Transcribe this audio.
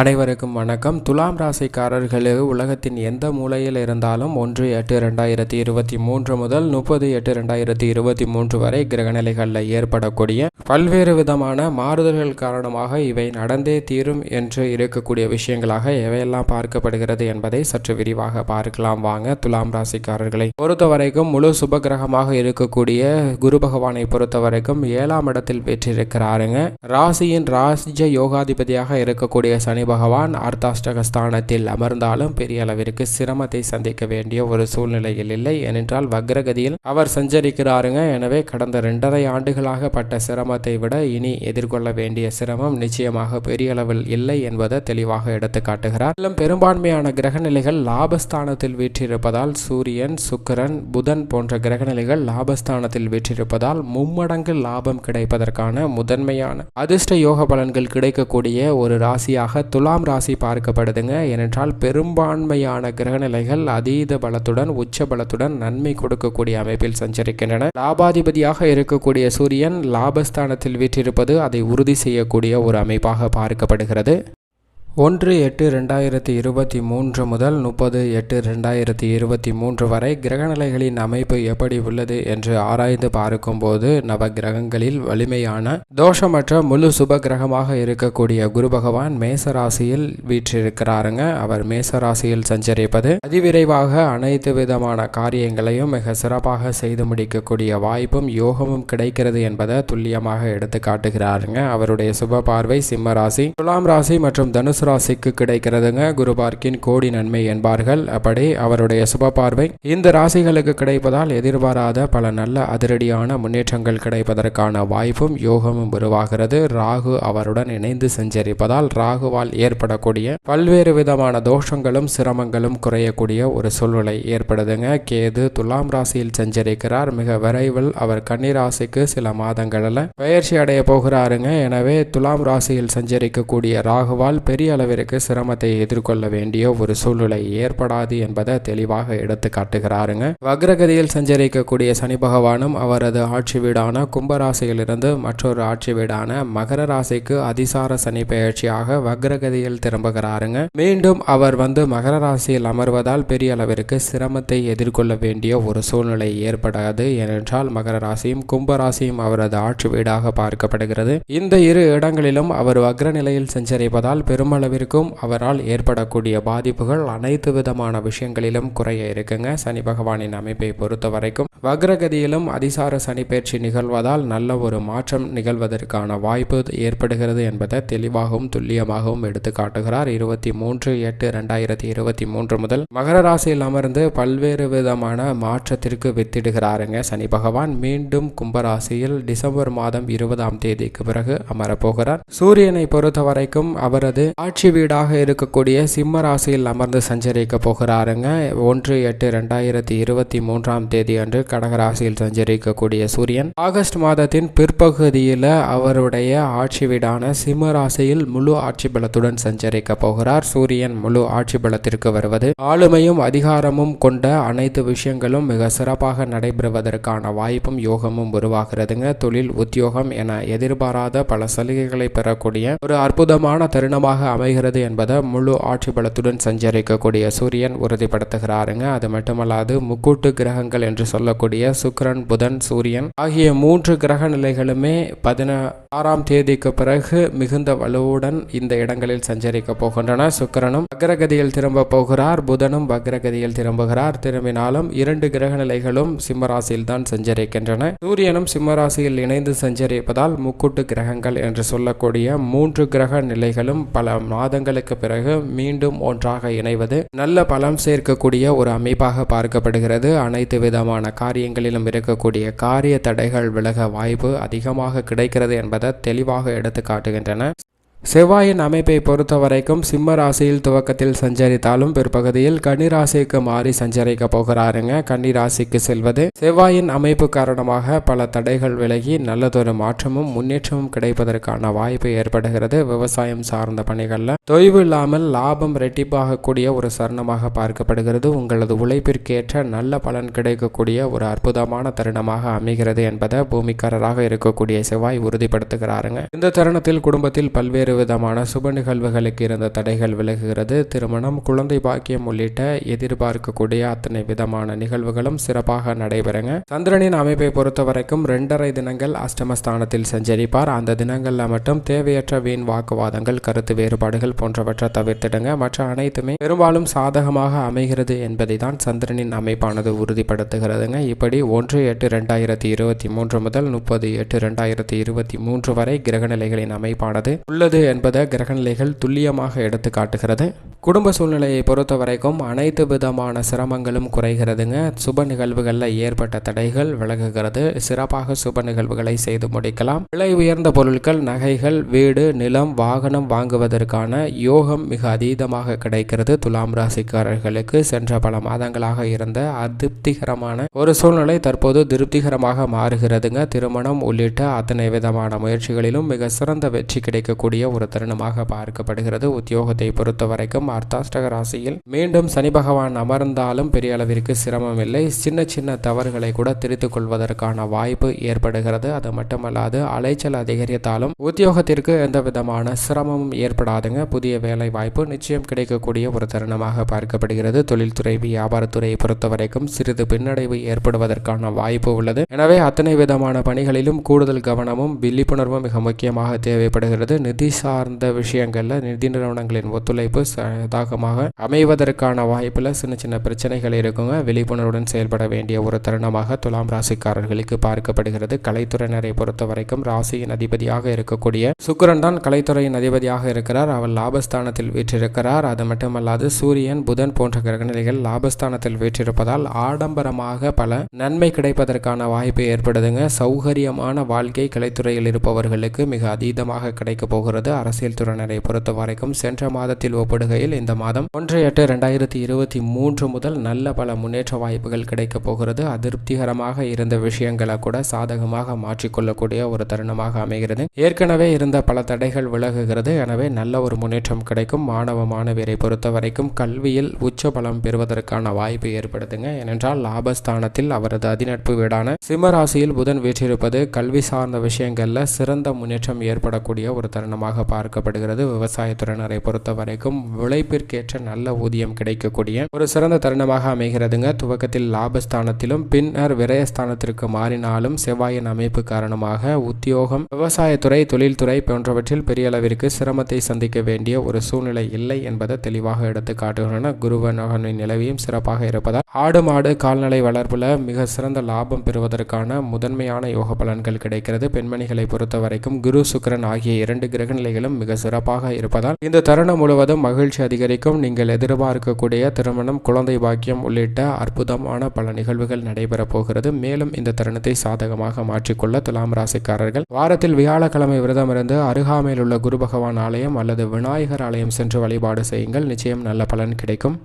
அனைவருக்கும் வணக்கம். துலாம் ராசிக்காரர்களுக்கு உலகத்தின் எந்த மூலையில் இருந்தாலும் ஒன்று எட்டு ரெண்டாயிரத்தி இருபத்தி மூன்று முதல் முப்பது எட்டு ரெண்டாயிரத்தி இருபத்தி மூன்று வரை கிரகநிலைகளில் ஏற்படக்கூடிய பல்வேறு விதமான மாறுதல்கள் காரணமாக இவை நடந்தே தீரும் என்று இருக்கக்கூடிய விஷயங்களாக எவையெல்லாம் பார்க்கப்படுகிறது என்பதை சற்று விரிவாக பார்க்கலாம். வாங்க துலாம் ராசிக்காரர்களை பொறுத்த வரைக்கும் முழு சுப கிரகமாக இருக்கக்கூடிய குரு பகவானை பொறுத்தவரைக்கும் ஏழாம் இடத்தில் பெற்றிருக்கிறாருங்க. ராசியின் ராஜ யோகாதிபதியாக இருக்கக்கூடிய சனி பகவான் அர்த்தாஷ்டக ஸ்தானத்தில் அமர்ந்தாலும் பெரிய அளவிற்கு சிரமத்தை சந்திக்க வேண்டிய ஒரு சூழ்நிலையில் இல்லை. ஏனென்றால் வக்ரகதியில் அவர் சஞ்சரிக்கிறாருங்க. எனவே கடந்த இரண்டரை ஆண்டுகளாக பட்ட சிரமத்தை விட இனி எதிர்கொள்ள வேண்டிய சிரமம் நிச்சயமாக பெரிய அளவில் இல்லை என்பதை தெளிவாக எடுத்து காட்டுகிறார். மேலும் பெரும்பான்மையான கிரகநிலைகள் லாபஸ்தானத்தில் வீற்றிருப்பதால் சூரியன் சுக்கரன் புதன் போன்ற கிரகநிலைகள் லாபஸ்தானத்தில் வீற்றிருப்பதால் மும்மடங்கு லாபம் கிடைப்பதற்கான முதன்மையான அதிர்ஷ்ட யோக பலன்கள் கிடைக்கக்கூடிய ஒரு ராசியாக துலாம் ராசி பார்க்கப்படுதுங்க. ஏனென்றால் பெரும்பான்மையான கிரகநிலைகள் அதீத பலத்துடன் உச்ச பலத்துடன் நன்மை கொடுக்கக்கூடிய அமைப்பில் சஞ்சரிக்கின்றன. லாபாதிபதியாக இருக்கக்கூடிய சூரியன் லாபஸ்தானத்தில் வீற்றிருப்பது அதை உறுதி செய்யக்கூடிய ஒரு அமைப்பாக பார்க்கப்படுகிறது. ஒன்று எட்டு ரெண்டாயிரத்தி இருபத்தி மூன்று முதல் முப்பது எட்டு ரெண்டாயிரத்தி இருபத்தி மூன்று வரை கிரகநிலைகளின் அமைப்பு எப்படி உள்ளது என்று ஆராய்ந்து பார்க்கும்போது நவ கிரகங்களில் வலிமையான தோஷமற்ற முழு சுப கிரகமாக இருக்கக்கூடிய குரு பகவான் மேசராசியில் வீற்றிருக்கிறாருங்க. அவர் மேசராசியில் சஞ்சரிப்பது அதிவிரைவாக அனைத்து விதமான காரியங்களையும் மிக சிறப்பாக செய்து முடிக்கக்கூடிய வாய்ப்பும் யோகமும் கிடைக்கிறது என்பதை துல்லியமாக எடுத்து காட்டுகிறாருங்க அவருடைய சுப பார்வை சிம்ம ராசி துலாம் ராசி மற்றும் தனுசு ராசிக்கு கிடைக்கிறதுங்க. குரு பார்க்கின் கோடி நன்மை என்பார்கள். அப்படி அவருடைய சுப பார்வை இந்த ராசிகளுக்கு கிடைப்பதால் எதிர்பாராத பல நல்ல அதிரடியான முன்னேற்றங்கள் கிடைப்பதற்கான வாய்ப்பும் யோகமும் உருவாகிறது. ராகு அவருடன் இணைந்து சஞ்சரிப்பதால் ராகுவால் ஏற்படக்கூடிய பல்வேறு விதமான தோஷங்களும் சிரமங்களும் குறையக்கூடிய ஒரு சூழ்நிலை ஏற்படுதுங்க. கேது துலாம் ராசியில் சஞ்சரிக்கிறார். மிக விரைவில் அவர் கன்னிராசிக்கு சில மாதங்களில் பயிற்சி அடைய போகிறாருங்க. எனவே துலாம் ராசியில் சஞ்சரிக்கக்கூடிய ராகுவால் பெரிய பெரிய அளவிற்கு சிரமத்தை எதிர்கொள்ள வேண்டிய ஒரு சூழ்நிலை ஏற்படாது என்பதை தெளிவாக எடுத்து காட்டுகிறாருங்க. வக்ரகதியில் சஞ்சரிக்கக்கூடிய சனி பகவானும் அவரது ஆட்சி வீடான கும்பராசியிலிருந்து மற்றொரு ஆட்சி வீடான மகர ராசிக்கு அதிசார சனி பெயர்ச்சியாக வக்ரகதியில் திரும்புகிறாருங்க. மீண்டும் அவர் வந்து மகர ராசியில் அமர்வதால் பெரிய அளவிற்கு சிரமத்தை எதிர்கொள்ள வேண்டிய ஒரு சூழ்நிலை ஏற்படாது. ஏனென்றால் மகர ராசியும் கும்பராசியும் அவரது ஆட்சி வீடாக பார்க்கப்படுகிறது. இந்த இரு இடங்களிலும் அவர் வக்ர நிலையில் சஞ்சரிப்பதால் பெருமளவிற்கும் அவரால் ஏற்படக்கூடிய பாதிப்புகள் அனைத்து விதமான விஷயங்களிலும் குறைய இருக்குங்க. சனி பகவானின் அமைப்பை பொறுத்த வரைக்கும் வக்ரகதியிலும் அதிசார சனி பயிற்சி நிகழ்வதால் நல்ல ஒரு மாற்றம் நிகழ்வதற்கான வாய்ப்பு ஏற்படுகிறது என்பதை தெளிவாகவும் துல்லியமாகவும் எடுத்து காட்டுகிறார். இருபத்தி மூன்று எட்டு ரெண்டாயிரத்தி இருபத்தி மூன்று முதல் மகர ராசியில் அமர்ந்து பல்வேறு விதமான மாற்றத்திற்கு வித்திடுகிறாருங்க சனி பகவான். மீண்டும் கும்பராசியில் டிசம்பர் மாதம் இருபதாம் தேதிக்கு பிறகு அமரப்போகிறார். சூரியனை பொறுத்த வரைக்கும் அவரது ஆட்சி வீடாக இருக்கக்கூடிய சிம்ம ராசியில் அமர்ந்து சஞ்சரிக்க போகிறாருங்க. ஒன்று எட்டு ரெண்டாயிரத்தி இருபத்தி மூன்றாம் தேதி அன்று கடகராசியில் சஞ்சரிக்கக்கூடிய சூரியன் ஆகஸ்ட் மாதத்தின் பிற்பகுதியில் அவருடைய ஆட்சி வீடான சிம்ம ராசியில் முழு ஆட்சி பலத்துடன் சஞ்சரிக்க போகிறார். சூரியன் முழு ஆட்சி பலத்திற்கு வருவது ஆளுமையும் அதிகாரமும் கொண்ட அனைத்து விஷயங்களும் மிக சிறப்பாக நடைபெறுவதற்கான வாய்ப்பும் யோகமும் உருவாகிறதுங்க. தொழில் உத்தியோகம் என எதிர்பாராத பல சலுகைகளை பெறக்கூடிய ஒரு அற்புதமான தருணமாக அமைகிறது என்பதை முழு ஆட்சி பலத்துடன் சஞ்சரிக்கக்கூடிய சூரியன் உறுதிப்படுத்துகிறாருங்க. அது மட்டுமல்லாது முக்கூட்டு கிரகங்கள் என்று சொல்ல இருக்கக்கூடிய சுக்கிரன் புதன் சூரியன் ஆகிய மூன்று கிரக நிலைகளுமே பதினாறாம் தேதிக்கு பிறகு மிகுந்த வலுவுடன் இந்த இடங்களில் சஞ்சரிக்க போகின்றன. சுக்கிரனும் வக்ரகதியில் திரும்ப போகிறார் புதனும் வக்ரகதியில் திரும்புகிறார். திரும்பினாலும் இரண்டு கிரக நிலைகளும் சிம்மராசியில் தான் சஞ்சரிக்கின்றன. சூரியனும் சிம்மராசியில் இணைந்து சஞ்சரிப்பதால் முக்கூட்டு கிரகங்கள் என்று சொல்லக்கூடிய மூன்று கிரக நிலைகளும் பல மாதங்களுக்கு பிறகு மீண்டும் ஒன்றாக இணைவது நல்ல பலம் சேர்க்கக்கூடிய ஒரு அமைப்பாக பார்க்கப்படுகிறது. அனைத்து விதமான காரியங்களிலும் இருக்கக்கூடிய காரிய தடைகள் விலக வாய்ப்பு அதிகமாக கிடைக்கிறது என்பதை தெளிவாக எடுத்து காட்டுகின்றன செவ்வாயின் அமைப்பை பொறுத்த வரைக்கும் சிம்ம ராசியில் துவக்கத்தில் சஞ்சரித்தாலும் பிற்பகுதியில் கன்னிராசிக்கு மாறி சஞ்சரிக்க போகிறாருங்க. கன்னிராசிக்கு செல்வது செவ்வாயின் அமைப்பு காரணமாக பல தடைகள் விலகி நல்லதொரு மாற்றமும் முன்னேற்றமும் கிடைப்பதற்கான வாய்ப்பு ஏற்படுகிறது. விவசாயம் சார்ந்த பணிகளில் தொய்வு இல்லாமல் லாபம் ரெட்டிப்பாகக்கூடிய ஒரு சரணமாக பார்க்கப்படுகிறது. உங்களது உழைப்பிற்கேற்ற நல்ல பலன் கிடைக்கக்கூடிய ஒரு அற்புதமான தருணமாக அமைகிறது என்பதை பூமிக்காரராக இருக்கக்கூடிய செவ்வாய் உறுதிப்படுத்துகிறாருங்க. இந்த தருணத்தில் குடும்பத்தில் பல்வேறு விதமான சுப நிகழ்வுகளுக்கு இருந்த தடைகள் விலகுகிறது. திருமணம் குழந்தை பாக்கியம் உள்ளிட்ட எதிர்பார்க்கக்கூடிய அத்தனை விதமான நிகழ்வுகளும் சிறப்பாக நடைபெறுங்க. சந்திரனின் அமைப்பை பொறுத்த வரைக்கும் ரெண்டரை தினங்கள் அஷ்டமஸ்தானத்தில் சஞ்சரிப்பார். அந்த தினங்களில் மட்டும் தேவையற்ற வீண் வாக்குவாதங்கள் கருத்து வேறுபாடுகள் போன்றவற்றை தவிர்த்திடுங்க. மற்ற அனைத்துமே பெரும்பாலும் சாதகமாக அமைகிறது என்பதை தான் சந்திரனின் அமைப்பானது உறுதிப்படுத்துகிறதுங்க. இப்படி ஒன்று எட்டு ரெண்டாயிரத்தி இருபத்தி மூன்று முதல் முப்பது எட்டு ரெண்டாயிரத்தி இருபத்தி மூன்று வரை கிரகநிலைகளின் அமைப்பானது உள்ளது. என்பதை கிரகநிலைகள் துல்லியமாக எடுத்து காட்டுகிறது. குடும்ப சூழ்நிலையை பொறுத்த வரைக்கும் அனைத்து விதமான சிரமங்களும் குறைகிறதுங்க. சுப நிகழ்வுகளில் ஏற்பட்ட தடைகள் விலகுகிறது. சிறப்பாக சுப நிகழ்வுகளை செய்து முடிக்கலாம். விலை உயர்ந்த பொருட்கள் நகைகள் வீடு நிலம் வாகனம் வாங்குவதற்கான யோகம் மிக அதீதமாக கிடைக்கிறது. துலாம் ராசிக்காரர்களுக்கு சென்ற பல மாதங்களாக இருந்த அதிருப்திகரமான ஒரு சூழ்நிலை தற்போது திருப்திகரமாக மாறுகிறதுங்க. திருமணம் உள்ளிட்ட அத்தனை விதமான முயற்சிகளிலும் மிக சிறந்த வெற்றி கிடைக்கக்கூடிய ஒரு தருணமாக பார்க்கப்படுகிறது. உத்தியோகத்தை பொறுத்த வரைக்கும் அர்த்தாஷ்டக ராசியில் மீண்டும் சனி பகவான் அமர்ந்தாலும் பெரிய அளவிற்கு சிரமம் இல்லை சின்ன சின்ன தவறுகளை கூட திருத்திக் கொள்வதற்கான வாய்ப்பு ஏற்படுகிறது. அது மட்டுமல்லாது அலைச்சல் அதிகரித்தாலும் உத்தியோகத்திற்கு எந்த விதமான சிரமமும் ஏற்படாதுங்க. புதிய வேலை வாய்ப்பு நிச்சயம் கிடைக்கக்கூடிய ஒரு தருணமாக பார்க்கப்படுகிறது. தொழில்துறை வியாபாரத்துறையை பொறுத்த வரைக்கும் சிறிது பின்னடைவு ஏற்படுவதற்கான வாய்ப்பு உள்ளது. எனவே அத்தனை விதமான பணிகளிலும் கூடுதல் கவனமும் விழிப்புணர்வும் மிக முக்கியமாக தேவைப்படுகிறது. நிதி சார்ந்த விஷயங்களில் நிதி நிறுவனங்களின் ஒத்துழைப்பு தாகமாக அமைவதற்கான வாய்ப்பில் சின்ன சின்ன பிரச்சனைகள் இருக்குங்க. விழிப்புணர்வுடன் செயல்பட வேண்டிய ஒரு தருணமாக துலாம் ராசிக்காரர்களுக்கு பார்க்கப்படுகிறது. கலைத்துறையினரை பொறுத்த வரைக்கும் ராசியின் அதிபதியாக இருக்கக்கூடிய சுக்கரன் தான் கலைத்துறையின் அதிபதியாக இருக்கிறார். அவர் லாபஸ்தானத்தில் வீற்றிருக்கிறார். அது மட்டுமல்லாது சூரியன் புதன் போன்ற கிரகநிலைகள் லாபஸ்தானத்தில் வீற்றிருப்பதால் ஆடம்பரமாக பல நன்மை கிடைப்பதற்கான வாய்ப்பு ஏற்படுதுங்க. சௌகரியமான வாழ்க்கை கலைத்துறையில் இருப்பவர்களுக்கு மிக அதீதமாக கிடைக்க போகிறது. அரசியல் துறையினரை பொறுத்த வரைக்கும் சென்ற மாதத்தில் ஒப்பிடுகையில் இந்த மாதம் ஒன்று எட்டு இரண்டாயிரத்தி இருபத்தி மூன்று முதல் நல்ல பல முன்னேற்ற வாய்ப்புகள் கிடைக்கப் போகிறது. அதிருப்திகரமாக இருந்த விஷயங்களை கூட சாதகமாக மாற்றிக்கொள்ளக்கூடிய ஒரு தருணமாக அமைகிறது. ஏற்கனவே இருந்த பல தடைகள் விலகுகிறது. எனவே நல்ல ஒரு முன்னேற்றம் கிடைக்கும். மாணவ மாணவியரை பொறுத்த வரைக்கும் கல்வியில் உச்ச பலம் பெறுவதற்கான வாய்ப்பு ஏற்படுதுங்க. ஏனென்றால் லாபஸ்தானத்தில் அவரது அதிநட்பு வீடான சிம்ம ராசியில் புதன் வீற்றிருப்பது கல்வி சார்ந்த விஷயங்களில் சிறந்த முன்னேற்றம் ஏற்படக்கூடிய ஒரு தருணமாக பார்க்கப்படுகிறது. விவசாயத்துறையினரை பொறுத்த வரைக்கும் உழைப்பிற்கேற்ற நல்ல ஊதியம் கிடைக்கக்கூடிய ஒரு சிறந்த தருணமாக அமைகிறதுங்க. துவக்கத்தில் லாபஸ்தானத்திலும் பின்னர் விரயஸ்தானத்திற்கு மாறினாலும் செவ்வாயின் அமைப்பு காரணமாக உத்தியோகம் விவசாயத்துறை தொழில்துறை போன்றவற்றில் பெரிய அளவிற்கு சிரமத்தை சந்திக்க வேண்டிய ஒரு சூழ்நிலை இல்லை என்பதை தெளிவாக எடுத்து காட்டுகின்றன குருவனகனின் நிலவியும் சிறப்பாக இருப்பதால் ஆடு மாடு கால்நடை வளர்ப்புல மிக சிறந்த லாபம் பெறுவதற்கான முதன்மையான யோக பலன்கள் கிடைக்கிறது. பெண்மணிகளை பொறுத்த வரைக்கும் குரு சுக்கரன் ஆகிய இரண்டு கிரக நிலைகளும் மிக சிறப்பாக இருப்பதால் இந்த தருணம் முழுவதும் மகிழ்ச்சி அதிகரிக்கும். நீங்கள் எதிர்பார்க்கக்கூடிய திருமணம் குழந்தை பாக்கியம் உள்ளிட்ட அற்புதமான பல நிகழ்வுகள் நடைபெறப் போகிறது. மேலும் இந்த தருணத்தை சாதகமாக மாற்றிக்கொள்ள துலாம் ராசிக்காரர்கள் வாரத்தில் வியாழக்கிழமை விரதம் இருந்து அருகாமையில் உள்ள குரு பகவான் ஆலயம் அல்லது விநாயகர் ஆலயம் சென்று வழிபாடு செய்யுங்கள். நிச்சயம் நல்ல பலன் கிடைக்கும்.